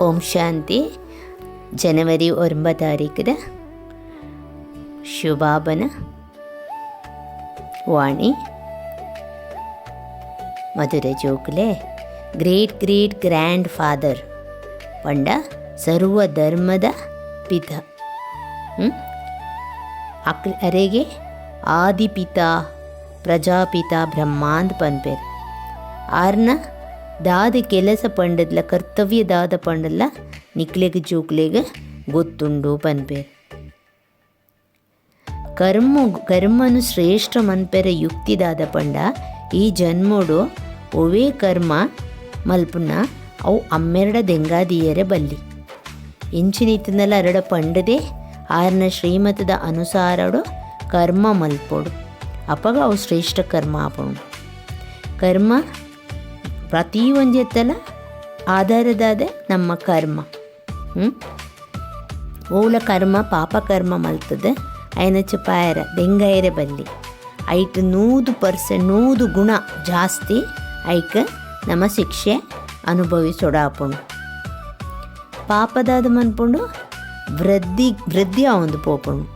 ಓಂ ಶಾಂತಿ. ಜನವರಿ ಒಂಬ ತಾರೀಕಿದ. ಶಿವಬಾಬನ ವಾಣಿ. ಮಧುರ ಜೋಕ್ಲೆ ಗ್ರೇಟ್ ಗ್ರೇಟ್, ಗ್ರ್ಯಾಂಡ್ ಫಾದರ್. ಪಂಡ ಸರ್ವ ಧರ್ಮದ ಪಿತ. ಅರೆಗೆ ಆದಿಪಿತ, ಪ್ರಜಾಪಿತ ಬ್ರಹ್ಮಾಂದ್ ಪನ್ಪೇರ್. ಆರ್ನ ದಾದ ಕೆಲಸ ಪಂಡದ್ಲ, ಕರ್ತವ್ಯ ದಾದ ಪಂಡಲ್ಲ ನಿಕ್ಲೆಗ್ ಜೋಕ್ಲೆಗ್ ಗೊತ್ತುಂಡು ಪನ್ಪೆ. ಕರ್ಮ, ಕರ್ಮನು ಶ್ರೇಷ್ಠ ಮನ್ಪೆರ ಯುಕ್ತಿದಾದ ಪಂಡ, ಈ ಜನ್ಮೋಡು ಒವೇ ಕರ್ಮ ಮಲ್ಪುನ ಅವು ಅಮ್ಮೆರಡ ದೆಂಗಾದಿಯರೆ ಬಲ್ಲಿ. ಇಂಚಿನಿತ್ತಿನಲ್ಲ ಅರಡ ಪಂಡದೆ, ಆರ್ನ ಶ್ರೀಮತದ ಅನುಸಾರಡು ಕರ್ಮ ಮಲ್ಪೋಡು. ಅಪಗ ಅವು ಶ್ರೇಷ್ಠ ಕರ್ಮ ಆಪುಂಡು ಕರ್ಮ ಪ್ರತಿ ಎತ್ತಲ ಆಧಾರದಾದ ನಮ್ಮ ಕರ್ಮ. ಹ್ಞೂ ಓಲ ಕರ್ಮ, ಪಾಪ ಕರ್ಮ ಮಲ್ತದೆ ಐನಚ್ಚ ಚಪಾಯರ, ಬೆಂಗಾಯರ ಬಲ್ಲಿ. ಐಟ್ ನೂದು ಪರ್ಸೆಂಟ್ ನೂದು ಗುಣ ಜಾಸ್ತಿ ಐಕ ನಮ್ಮ ಶಿಕ್ಷೆ ಅನುಭವಿಸೊಡಾಪುಂಡು ಪಾಪದಾದ ಮನ್ಪುಂಡು ವೃದ್ಧಿ ವೃದ್ಧಿ ಆವೊಂದು ಪೋಪುಂಡು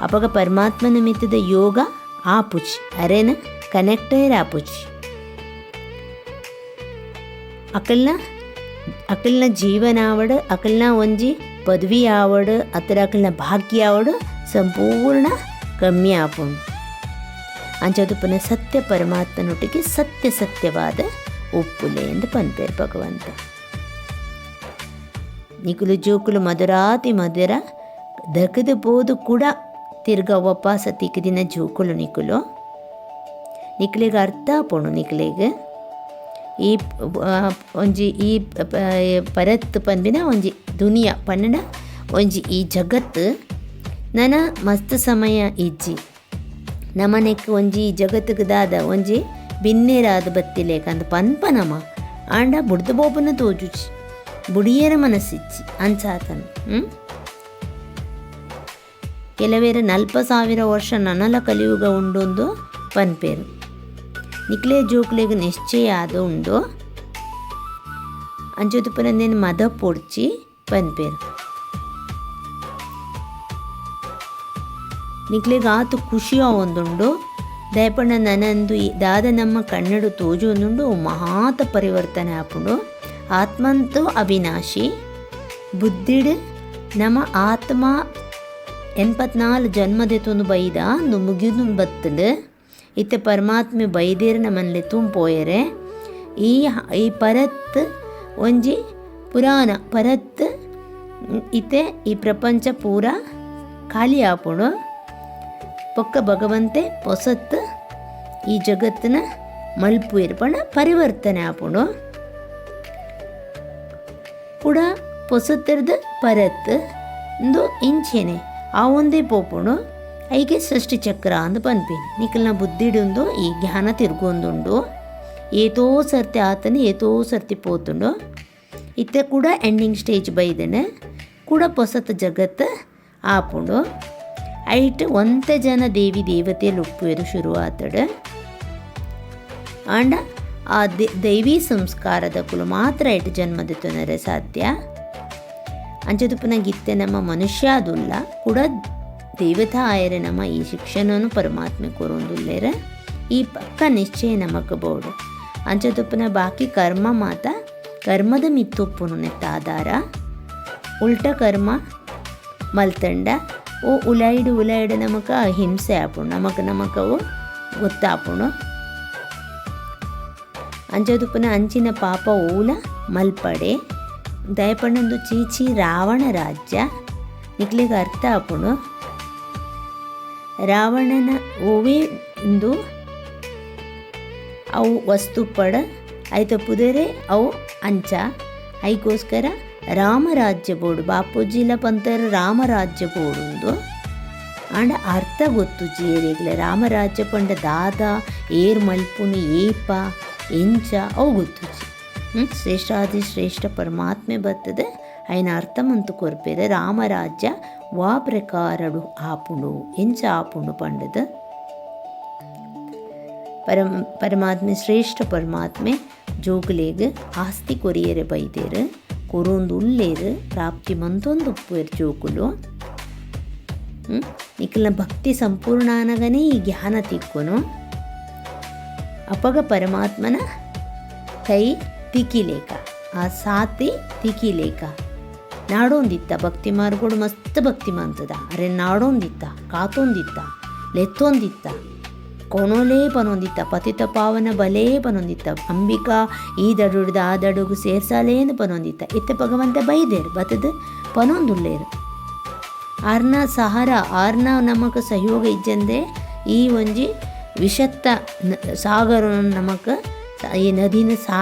ಅಪಗ ಪರಮಾತ್ಮ ನಿಮಿತ್ತದ ಯೋಗ ಆಪುಚಿ ಅರೆನ ಕನೆಕ್ಟೇರ್ ಆಪುಚಿ ಅಕಲ್ನ ಅಕಲ್ನ ಜೀವನ ಆವಡ್ ಅಕಲ್ನ ಒಂಜಿ ಪದವಿ ಆವಡ್ ಅತರ ಅಕಲ್ನ ಭಾಗ್ಯ ಆವಡ್ ಸಂಪೂರ್ಣ ಕಮ್ಮಿ ಆಪುಂಡು. ಪುನಃ ಸತ್ಯ ಪರಮಾತ್ಮನೊಟ್ಟಿಗೆ ಸತ್ಯ ಸತ್ಯವಾದ ಉಪ್ಪುಲೆ ಎಂದು ಭಗವಂತ. ನಿಕುಲು ಜೋಕುಲು ಮಧುರಾತಿ ಮಧುರ ದಗದು ಬೋದು ಕೂಡ ತಿರ್ಗ ಒಪ್ಪ ದಿನ ಜೋಕುಲು ನಿಕುಲು. ನಿಕ್ಲೆಗ್ ಅರ್ಥ ಪೋಣು ನಿಕ್ಲೆಗ್. ಈ ಒಂಜಿ ಈ ಪರತ್ ಪನ್ಪಿನ ಒಂಜಿ ದುನಿಯ ಪನ್ನಡ ಒಂಜಿ ಈ ಜಗತ್ತು ನನ ಮಸ್ತ್ ಸಮಯ ಇಜ್ಜಿ. ನಮನೆಕ್ ಒಂಜಿ ಈ ಜಗತ್ತಿಗೆ ದಾದ ಒಂಜಿ ಬಿನ್ನೇರಾದ ಬತ್ತಿಲೇಕ ಅಂದ ಪನ್ಪ ನಮ ಆಂಡ ಬುಡ್ದು ಬೋಬನ ತೋಜುಚಿ ಬುಡಿಯರ ಮನಸ್ಸಿಚ್ಚಿ ಅಂಚಾತನು ಹ್ಞೂ ಕೆಲವೇರ ನಲ್ಪ ಸಾವಿರ ವರ್ಷ ನನಲ ಕಲಿಯುಗ ಉಂಡೊಂದು ಪನ್ಪೇರು. ನಿಕ್ಲೆ ಜೋಕ್ಲೆಗ್ ನಿಶ್ಚಯ ಆದ ಉಂಡು ಅಂಚೋದು ನೆನ್ ಮದ ಪೊಡ್ಚಿ ಪನ್ಪೇರು. ನಿಕ್ಲೆಗ್ ಆತು ಖುಷಿ ಆವೊಂದುಂಡು ದಯಪಣ್ಣ ನನಂದು ದಾದ ನಮ್ಮ ಕನ್ನಡ ತೋಜು ಒಂದುಂಡು. ಮಹಾತ ಪರಿವರ್ತನೆ ಆಪುಂಡು. ಆತ್ಮಂತೂ ಅವಿನಾಶಿ. ಬುದ್ಧಿಡ್ ನಮ್ಮ ಆತ್ಮ ಎನ್ಪತ್ನಾಲ್ ಜನ್ಮದೆತ್ತೊಂದು ಬೈದ ಮುಗಿದು ಬತ್ತಲು ಇತ್ತೆ ಪರಮಾತ್ಮೆ ಬೈದೇರ ನಮ್ಮಲ್ಲಿ ತುಂಬೋಯರೆ, ಈ ಈ ಪರತ್ ಒಂಜಿ ಪುರಾಣ, ಪರತ್ ಇತ್ತೆ ಈ ಪ್ರಪಂಚ ಪೂರ ಖಾಲಿ ಆಪುಣು. ಪೊಕ್ಕ ಭಗವಂತೆ ಹೊಸತ್ ಈ ಜಗತ್ತಿನ ಮಲ್ಪು ಇರ್ಪಣ, ಪರಿವರ್ತನೆ ಆಪುಣು. ಕೂಡ ಪೊಸತ್ತಿರ್ದ ಪರತ್ ಇಂದು ಇಂಚೆನೆ, ಆ ಒಂದೇ ಪೋಪುಡು ಐಗೆ ಸೃಷ್ಟಿ ಚಕ್ರ ಅಂದ್ ಪನ್ಪೇನೆ ನಿಖಲ್ನ ಬುದ್ಧಿಡುಂದು ಈ ಜ್ಞಾನ ತಿರುಗೊಂದುಂಡು ಏತೋ ಸರ್ತಿ ಆತನ, ಏತೋ ಸರ್ತಿ ಪೋತುಂಡು. ಇತ್ತೆ ಕೂಡ ಎಂಡಿಂಗ್ ಸ್ಟೇಜ್ ಬೈದನೆ. ಕೂಡ ಪೊಸತ್ ಜಗತ್ ಆಪುಂಡು. ಐಟ್ ಒಂತೆ ಜನ ದೇವಿ ದೇವತೆಯಲ್ಲಿ ಉಪ್ಪುವುದು ಶುರು ಆತಡು. ಆಂಡ ಆ ದೈವಿ ಸಂಸ್ಕಾರದ ಕುಲು ಮಾತ್ರ ಐಟ್ ತೊಂದರೆ ಸಾಧ್ಯ. ಅಂಚದುಪ್ಪನ ಗಿತ್ತೆ ನಮ್ಮ ಮನುಷ್ಯ ಅದುಲ್ಲ ಕೂಡ ದೇವತಾ ಆಯರೆ ನಮ್ಮ ಈ ಶಿಕ್ಷಣನು ಪರಮಾತ್ಮೆ ಕೊರೊಂದುಲ್ಲೇರ, ಈ ಪಕ್ಕ ನಿಶ್ಚಯ ನಮಕ್ ಬೋಡು ಅಂಚದುಪ್ಪನ ಬಾಕಿ ಕರ್ಮ ಮಾತ, ಕರ್ಮದ ಮಿತ್ತುಪ್ಪುನು ನೆತ್ತ ಆಧಾರ. ಉಲ್ಟ ಕರ್ಮ, ಮಲ್ತಂಡ, ಓ ಉಲಾಯಿಡು ಉಲಾಯ್ಡು ನಮಕ ಹಿಂಸೆ ಆಪುಣು ನಮಕ್ ನಮಕವು ಗೊತ್ತಾಪುಣು. ಅಂಚದುಪ್ಪನ ಅಂಚಿನ ಪಾಪ ಓಲ ಮಲ್ಪಡೆ, ದಯಪಣ್ಣಂದು ಚೀಚಿ ರಾವಣ ರಾಜ್ಯ ನಿಕ್ಲಿಗೆ ಅರ್ಥ ಆಪುಣು. ರಾವಣನ ಓವೇ ಇಂದು ಅವು ವಸ್ತು ಪಡ ಐತ ಪುದೇರೆ ಅವು ಅಂಚ. ಐಗೋಸ್ಕರ ರಾಮರಾಜ್ಯ ಬೋರ್ಡು ಬಾಪೂಜಿಲ ಪಂತರ ರಾಮರಾಜ್ಯ ಬೋರ್ಡು ಉಂದು ಆಂಡ ಅರ್ಥ ಗೊತ್ತು ಜೇರೆಗ್ಲ ರಾಮರಾಜ್ಯ ಪಂಡ ದಾದ, ಏರ್ ಮಲ್ಪುನಿ, ಏಪ, ಎಂಚ, ಅವು ಗೊತ್ತು ಹ್ಞೂ ಶ್ರೇಷ್ಠಾದಿ ಶ್ರೇಷ್ಠ ಪರಮಾತ್ಮೆ ಬರ್ತದೆ. ఆయన అర్థమంతు కొరిపేద రామరాజ్య వా ప్రకారడు ఆపుడు ఎంచ ఆపుడు పండుద ಪರಮ ಪರಮಾತ್ಮೆ ಶ್ರೇಷ್ಠ ಪರಮಾತ್ಮೆ ಜೋಗುಲೇಗ್ ಆಸ್ತಿ ಕೊರಿಯರೆ ಬೈದೇರು ಕೊರೊಂದು ಉಲ್ಲೇರು ಪ್ರಾಪ್ತಿ ಮಂತೊಂದು ಉಪ್ಪುವೆರು ಜೋಕುಲು ನಿಖಿಲ ಭಕ್ತಿ ಸಂಪೂರ್ಣ అనగానే ಈ ಜ್ಞಾನ ತಿಕ್ಕೊನು ಅಪಗ ಪರಮಾತ್ಮನ ಕೈ ತಿಕ್ಕಿಲೇಕ ಆ ಸಾತಿ ತಿಕ್ಕಿಲೇಕ ನಾಡೊಂದಿತ್ತ ಭಕ್ತಿ ಮಾರ್ಗೋಡು ಮಸ್ತ್ ಭಕ್ತಿ ಮಂತದ ಅರೆ ನಾಡೊಂದಿತ್ತ, ಕಾತೊಂದಿತ್ತ, ಲೆತ್ತೊಂದಿತ್ತ ಕೊನೋಲೇ ಪನೊಂದಿತ್ತ ಪತಿತ ಪಾವನ ಬಲೇ ಪನೊಂದಿತ್ತ ಅಂಬಿಕಾ ಈ ದಡುಡ್ದ ಆ ದಡುಗು ಸೇರ್ಸಾಲೇನು ಪನೊಂದಿತ್ತ. ಇತ್ತ ಭಗವಂತ ಬೈದೇರು ಬತದ ಪನೊಂದುಳ್ಳೇರು ಆರ್ನ ಸಹಾರ, ಆರ್ನ ನಮಕ ಸಹಯೋಗ ಇಜ್ಜಂದೆ, ಈ ಒಂಜಿ ವಿಷತ್ತ ಸಾಗರ ನಮಕ ಈ ನದಿನ ಸಾ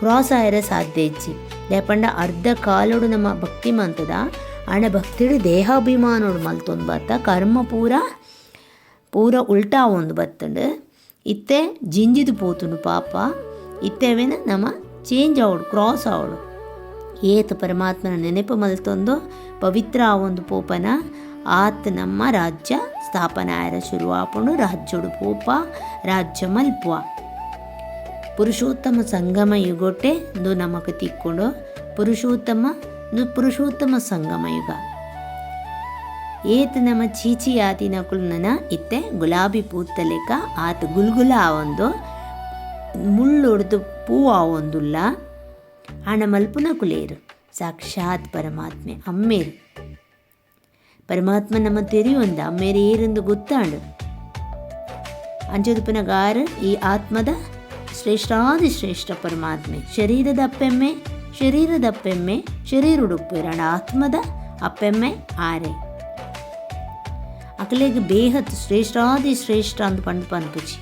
ಕ್ರಾಸ್ ಆಯರ ಸಾಧ್ಯ ಇಜ್ಜಿ. ಲೇಪಂಡ ಅರ್ಧ ಕಾಲೋಡು ನಮ್ಮ ಭಕ್ತಿ ಮಂತದ. ಆಂಡ ಭಕ್ತಿಡು ದೇಹಾಭಿಮಾನೋಡು ಮಲ್ತೊಂದು ಬತ್ತ ಕರ್ಮ ಪೂರ ಪೂರ ಉಲ್ಟಾ ಒಂದು ಬತ್ತಂಡು. ಇತ್ತೆ ಜಿಂಜಿದು ಪೋತುನು ಪಾಪ. ಇತ್ತೆವೇನ ನಮ್ಮ ಚೇಂಜ್ ಆವಡು ಕ್ರಾಸ್ ಆವಡು. ಏತ ಪರಮಾತ್ಮನ ನೆನಪು ಮಲ್ತೊಂದು, ಪವಿತ್ರ ಒಂದು ಪೋಪನ. ಆತ ನಮ್ಮ ರಾಜ್ಯ ಸ್ಥಾಪನೆ ಆಯರ ಶುರುವಾಪುಂಡು, ರಾಜ್ಯಡು ಪೋಪ, ರಾಜ್ಯ ಮಲ್ಪುವ. ಪುರುಷೋತ್ತಮ ಸಂಗಮ ಯುಗೊಟ್ಟೆ ಇಂದು ನಮಕ್ ತಿಕ್ಕೊಂಡು ಪುರುಷೋತ್ತಮ ಪುರುಷೋತ್ತಮ ಸಂಗಮ ಯುಗ. ಏತ್ ನಮ್ಮ ಚೀಚಿ ಆತಿನ ಕುಲ್ನನ ಇತ್ತೆ ಗುಲಾಬಿ ಪೂತ್ತಲೆಕ ಆತ ಗುಲ್ಗುಲ ಆವೊಂದು ಮುಳ್ಳೊಡ್ದು ಪೂ ಆವೊಂದುಲ್ಲ ಹಣ ಮಲ್ಪುನ ಕುಲೇರು, ಸಾಕ್ಷಾತ್ ಪರಮಾತ್ಮೆ ಅಮ್ಮೇರು. ಪರಮಾತ್ಮ ನಮ್ಮ ತೆರಿಯೊಂದ ಅಮ್ಮೇರು ಏರೆಂದು ಗೊತ್ತಾಂಡು. ಅಂಚದು ಗಾರ ಈ ಆತ್ಮದ ಶ್ರೇಷ್ಠಾದಿ ಶ್ರೇಷ್ಠ ಪರಮಾತ್ಮೆ. ಶರೀರದ ಅಪ್ಪೆಮ್ಮೆ ಅಪ್ಪೆಮ್ಮೆ ಎರಡು ಆತ್ಮದ ಅಪ್ಪೆಮ್ಮೆ ಆರೆ. ಅಕಲೆಗ್ ಬೇಹತ್ ಶ್ರೇಷ್ಠಾದಿ ಶ್ರೇಷ್ಠ ಅಂತ ಪಂಡು ಪನ್ಪುಜಿ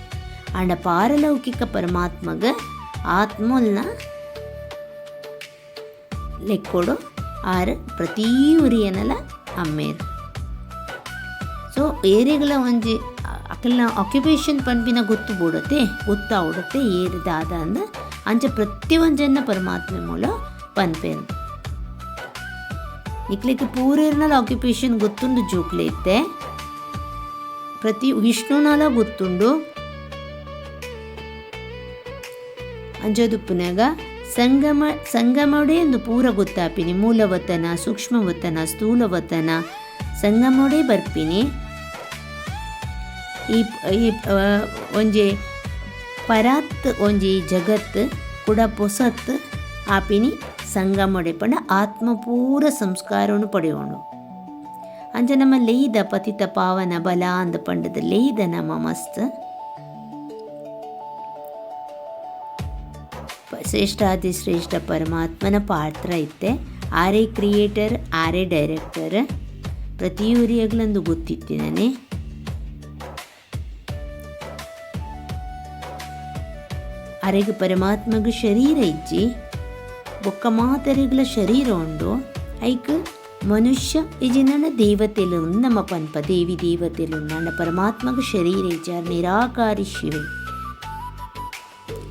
ಅಂಡ ಪಾರಲೌಕಿಕ ಪರಮಾತ್ಮಗ ಆತ್ಮಲ್ನ ಲೆಕ್ಕೊಡು ಆರು ಪ್ರತೀ ಉರಿಯನಲ ಅಮ್ಮೇರು ಸೊ ಏರಿಗಳ ಒಂಜಿ ಅಕಲ್ನ ಆಕ್ಯುಪೇಷನ್ ಪನ್ಪಿನ ಗೊತ್ತು ಬೂಡತ್ತೆ ಗೊತ್ತಾವಡತ್ತೆ ಏರಿದಾದ ಅಂದ ಅಂಚ ಪ್ರತಿ ಒಂಜನ್ನ ಪರಮಾತ್ಮೆ ಮೂಲ ಪನ್ಪೇನು ಇಕ್ಲಿಕ್ಕೆ ಪೂರೇರ್ನಲ ಆಕ್ಯುಪೇಷನ್ ಗೊತ್ತುಂಡು ಜೋಕ್ಲೆ ಇತ್ತೆ. ಪ್ರತಿ ವಿಷ್ಣುನಾಲ ಗೊತ್ತುಂಡು. ಅಂಜದುಪ್ಪುನಾಗ ಸಂಗಮ, ಸಂಗಮಡೆ ಎಂದು ಪೂರ ಗೊತ್ತಾಪಿನಿ, ಮೂಲವತನ, ಸೂಕ್ಷ್ಮವತನ, ಸ್ಥೂಲವತನ, ಸಂಗಮೋಡೆ ಬರ್ಪಿನಿ. ಈ ಈ ಒಂಜಿ ಪರಾತ್, ಒಂಜಿ ಜಗತ್, ಕೂಡ ಪೊಸತ್, ಆಪಿನಿ ಸಂಗಮಡೆ ಪಂಡ ಆತ್ಮ ಪೂರ ಸಂಸ್ಕಾರವನ್ನು ಪಡೆಯೋಣ ಅಂಚ ನಮ್ಮ ಲೇಯ್ದ ಪತಿತ ಪಾವನ ಬಲ ಅಂದ ಪಂಡದ ಲೇಯ್ದ ನಮ್ಮ ಮಸ್ತ್. ಶ್ರೇಷ್ಠಾದಿ ಶ್ರೇಷ್ಠ ಪರಮಾತ್ಮನ ಪಾತ್ರ ಇತ್ತೆ ಆರೇ ಕ್ರಿಯೇಟರ್, ಆರೇ ಡೈರೆಕ್ಟರ್. ಪ್ರತಿಯೊರಿಯಗ್ಲಂದು ಗೊತ್ತಿತ್ತಿನೇ ಅರೆಗ್ ಪರಮಾತ್ಮಗ ಶರೀರ ಇಜ್ಜಿ, ಬೊಕ್ಕ ಮಾತೆರೆಗ್ಲ ಶರೀರ ಉಂಡು. ಐಕ್ ಮನುಷ್ಯ ಇಜಿನ ದೇವತೆಲು ನಮ್ಮ ಪನ್ಪ ದೇವಿ ದೇವತೆಲು ನನ್ನ ಪರಮಾತ್ಮಗ ಶರೀರ ಇಜ್ಜ ನಿರಾಕಾರಿ ಶಿವೆ.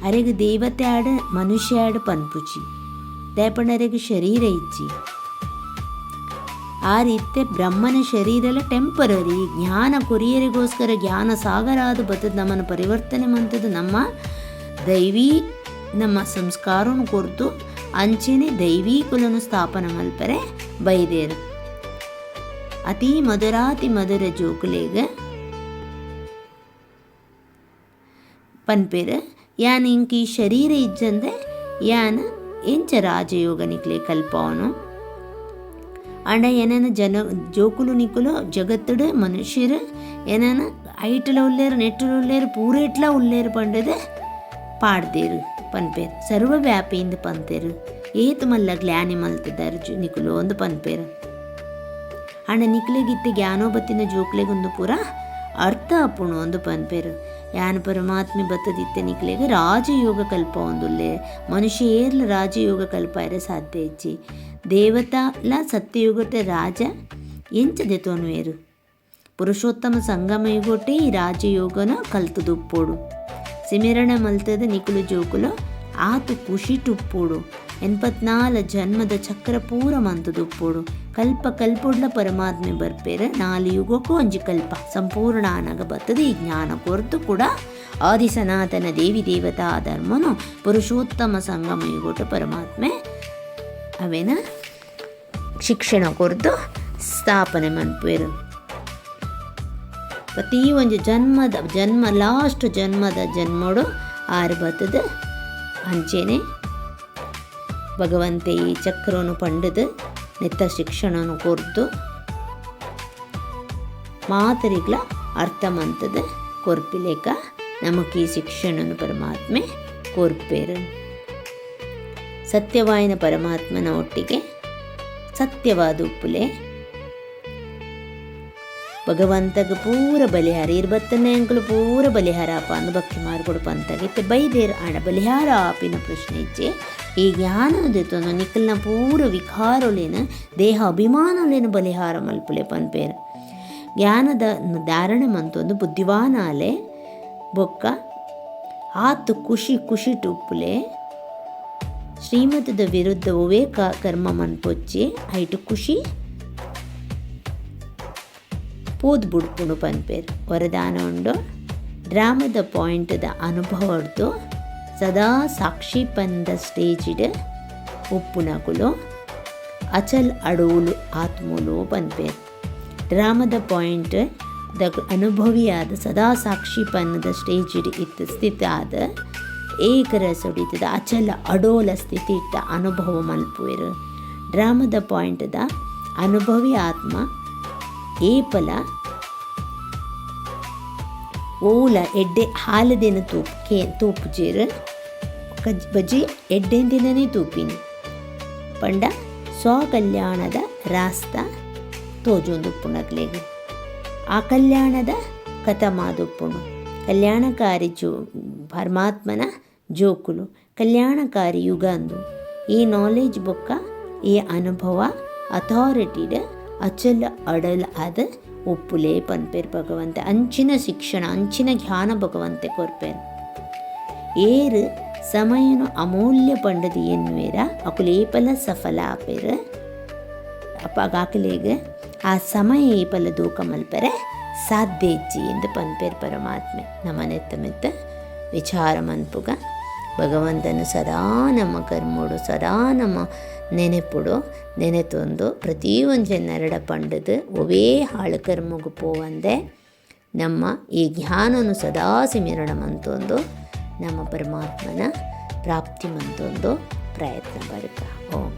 ಅರೆಗ್ ದೇವತೆ ಆಡ, ಮನುಷ್ಯ ಆಡ ಪನ್ಪುಜಿ ದೇಪಣರೆಗ್ ಶರೀರ ಇಜ್ಜಿ. ಆ ರೀತಿ ಬ್ರಹ್ಮನ ಶರೀರಲ ಟೆಂಪರರಿ, ಜ್ಞಾನ ಕೊರಿಯರಿಗೋಸ್ಕರ ಜ್ಞಾನ ಸಾಗರ ಆದ ಬತ್ತದ ನಮ್ಮನ್ನು ಪರಿವರ್ತನೆ ಮಂತದ್ದು ನಮ್ಮ ದೈವೀ ನಮ್ಮ ಸಂಸ್ಕಾರವನ್ನು ಕೊರ್ತು ಅಂಚೆನೆ ದೈವೀ ಕುಲನು ಸ್ಥಾಪನ ಮಲ್ಪರೆ ಬೈದೇರು. ಅತಿ ಮಧುರಾತಿ ಮಧುರ ಜೋಕುಲೆಗ್ ಪನ್ಪೇರು, ಯಾನ್ ಇಂಕಿ ಶರೀರ ಇಜ್ಜಂದೆ, ಯಾನ್ ಎಂಚ ರಾಜಯೋಗ ನಿಕ್ಲೆ ಕಲ್ಪವನು ಅಂಡ ಏನನ ಜನ ಜೋಕುಲು ನಿಕುಲು ಜಗತ್ತುಡು ಮನುಷ್ಯರು ಏನನ ಐಟಲ ಉಲ್ಲೇರು ನೆಟ್ಟಲ ಉಲ್ಲೇರು ಪೂರೇಟ್ಲ ಉಲ್ಲೇರು ಪಂಡದು ಪಾಡ್ದೇರು ಪನ್ಪೇರು ಸರ್ವವ್ಯಾಪಿಯಿಂದ ಪಂತೇರು ಏತು ಮಲ್ಲ ಗ್ಲಾನಿ ಮಲ್ತಿದ್ದಾರೆ ಜು ನಿಕುಲು ಒಂದು ಪನ್ಪೇರು. ಅಂಡ ನಿಕ್ಲೆಗಿತ್ತೆ ಜ್ಞಾನೋಬತ್ತಿನ ಜೋಕ್ಲೆಗೊಂದು ಪೂರ ಅರ್ಥ ಅಪ್ಪುಣು ಒಂದು ಪನ್ಪೇರು. ಯಾನ ಪರಮಾತ್ಮೆ ಬತ್ತದಿತ್ತೆ ನಿಕ್ಲೆಗೆ ರಾಜಯೋಗ ಕಲ್ಪ ಒಂದುಲ್ಲೆ ಮನುಷ್ಯ ಏರ್ಲ ರಾಜಯೋಗ ಕಲ್ಪ ಇರ ಸಾಧ್ಯ ದೇವತಾ ಲ ಸತ್ಯಯುಗತೆ ರಾಜ ಎಂಚದೆ ಏರು ಪುರುಷೋತ್ತಮ ಸಂಗಮ ಯುಗೊಟ್ಟೆ ಈ ರಾಜಯೋಗನ ಕಲ್ತುದುಪ್ಪೋಡು. ಸಿಮಿರಣ ಮಲ್ತದ ನಿಕುಲು ಜೋಕುಲು, ಆತು ಖುಷಿ ಟುಪ್ಪೋಡು ಎನ್ಪತ್ನಾಲ ಜನ್ಮದ ಚಕ್ರ ಪೂರ ಮಂತದುಪ್ಪೋಡು. ಕಲ್ಪ ಕಲ್ಪುಡ್ಲ ಪರಮಾತ್ಮೆ ಬರ್ಪೇರ ನಾಲ್ ಯುಗಕ್ಕೂ ಒಂಜಿ ಕಲ್ಪ. ಸಂಪೂರ್ಣ ಆನಗ ಬರ್ತದೆ ಈ ಜ್ಞಾನ ಕೊರತು ಕೂಡ ಆದಿ ಸನಾತನ ದೇವಿ ದೇವತಾ ಧರ್ಮನು ಪುರುಷೋತ್ತಮ ಸಂಗಮ ಯುಗೋಟ ಪರಮಾತ್ಮೆ. ಅವೇನ? ಶಿಕ್ಷಣ ಕೊರ್ದು ಸ್ಥಾಪನೆ ಮನ್ಪುವೆರು. ಪ್ರತಿ ಒಂದು ಜನ್ಮದ, ಜನ್ಮ ಲಾಸ್ಟ್ ಜನ್ಮದ ಜನ್ಮಡು ಆರು ಬತ್ತದ ಅಂಚೆನೆ ಭಗವಂತ ಈ ಚಕ್ರವನ್ನು ಪಂಡದ ನೆತ್ತ ಶಿಕ್ಷಣನು ಕೊರ್ದು ಮಾತರಿಗ್ಲ ಅರ್ಥ ಮಂತದ ಕೊರ್ಪಿಲೇಕ ನಮಕ್ ಈ ಶಿಕ್ಷಣನು ಪರಮಾತ್ಮೆ ಕೊರ್ಪೇರು. ಸತ್ಯವಾಯಿನ ಪರಮಾತ್ಮನ ಒಟ್ಟಿಗೆ ಸತ್ಯವಾದ ಉಪ್ಪುಲೆ ಭಗವಂತಗ ಪೂರ ಬಲಿಹಾರ, ಇರ್ಬತ್ತನೇ ಅಂಕಲು ಪೂರ ಬಲಿಹಾರ ಅಪ್ಪ ಅಂದು ಭಕ್ತಿ ಮಾರ್ಕೊಡು ಪಂತಾಗ ಇತ್ತೆ ಬೈದೇರ್ ಆಣ ಬಲಿಹಾರ ಆಪಿನ ಪ್ರಶ್ನೆ ಇಚ್ಛೆ ಈ ಜ್ಞಾನದಿತ್ತೊಂದು ನಿಖಲ್ನ ಪೂರ ವಿಕಾರೊಲೇನ ದೇಹ ಅಭಿಮಾನಲೇನು ಬಲಿಹಾರ ಮಲ್ಪುಲೆ ಪನ್ಪೇರ. ಜ್ಞಾನದ ಧಾರಣೆ ಮಂತೊಂದು ಬುದ್ಧಿವಾನಾಲೆ ಬೊಕ್ಕ ಆತು ಖುಷಿ ಖುಷಿ ಟುಪ್ಪುಲೆ ಶ್ರೀಮತದ ವಿರುದ್ಧ ಒವೇ ಕ ಕರ್ಮ ಮನ್ಪೊಚ್ಚಿ, ಐಟು ಖುಷಿ ಬುಡ್ಪುಣು ಪನ್ಪೇರು ವರದಾನ ಉಂಡು. ಡ್ರಾಮದ ಪಾಯಿಂಟ್ದ ಅನುಭವ ಹೊಡ್ದು ಸದಾ ಸಾಕ್ಷಿ ಪಂದ ಸ್ಟೇಜಿಡ್ ಉಪ್ಪುನಕುಲು. ಅಚಲ್ ಅಡವುಲು ಆತ್ಮುಲು ಬಂದ್ಬೇರು ಡ್ರಾಮದ ಪಾಯಿಂಟ್ ದ ಅನುಭವಿಯಾದ ಸದಾ ಸಾಕ್ಷಿ ಪನ್ನದ ಸ್ಟೇಜಿಡ್ ಇತ್ತು ಸ್ಥಿತ ಆದ. ಏಕರಸೊಡಿತದ ಅಚಲ ಅಡೋಲ ಸ್ಥಿತಿ ಇಟ್ಟ ಅನುಭವ ಮಲ್ಪುವೆರು. ಡ್ರಾಮದ ಪಾಯಿಂಟ್ದ ಅನುಭವಿ ಆತ್ಮ ಏಪಲ ಓಲ ಎಡ್ಡೆ ಹಾಲದೇನ ತೂಪ್, ಕೇ ತೂಪುಜೇರು ಕಜ್ ಬಜಿ ಎಡ್ಡೆಂದಿನೇ ತೂಪಿನಿ. ಪಂಡ ಸ್ವಕಲ್ಯಾಣದ ರಾಸ್ತ ತೋಜೊಂದುಪ್ಪುನಕ್ಲೆಗ್ ಆ ಕಲ್ಯಾಣದ ಕಥಮಾದುಪ್ಪುಣು. ಕಲ್ಯಾಣಕಾರಿ ಜೋ ಪರಮಾತ್ಮನ ಜೋಕುಲು. ಕಲ್ಯಾಣಕಾರಿ ಯುಗ ಅಂದು ಈ ನಾಲೆಜ್ ಬೊಕ್ಕ, ಈ ಅನುಭವ ಅಥಾರಿಟಿಡ್ ಅಚಲ ಅಡಲ್ ಆದ ಒಪ್ಪುಲೇ ಪನ್ಪೇರ್ ಭಗವಂತೆ. ಅಂಚಿನ ಶಿಕ್ಷಣ, ಅಂಚಿನ ಜ್ಞಾನ ಭಗವಂತೆ ಕೊರ್ಪೇರು. ಏರು ಸಮಯನು ಅಮೂಲ್ಯ ಪಂಡದಿ ಎನ್ನುವೇರ ಅಕುಲೇಪಲ ಸಫಲ ಆಪೇರ ಅಪ್ಪ ಆಕಲೇಗೆ ಆ ಸಮಯ ಏಪಲ ದೂಕ ಮಲ್ಪರೆ ಸಾಧ್ಯ ಎಂದು ಪನ್ಪೇರ್ ಪರಮಾತ್ಮೆ ನಮನೆತ್ತ ಮೆತ್ತ ವಿಚಾರ ಮನ್ಪುಗ ಭಗವಂತನು ಸದಾ ನಮ್ಮ ಕರ್ಮೋಡು, ಸದಾ ನಮ್ಮ ನೆನೆಪುಡು ನೆನೆತೊಂದು ಪ್ರತಿಯೊಂದು ನರಡ ಪಂಡದು ಒವೇ ಹಾಳು ಕರ್ಮಗು ಪೋವಂದೆ ನಮ್ಮ ಈ ಜ್ಞಾನನು ಸದಾ ಸಿಮಿರಣ ಮಂತೊಂದು ನಮ್ಮ ಪರಮಾತ್ಮನ ಪ್ರಾಪ್ತಿ ಮಂತೊಂದು ಪ್ರಯತ್ನ ಬರುತ್ತ. ಓಂ.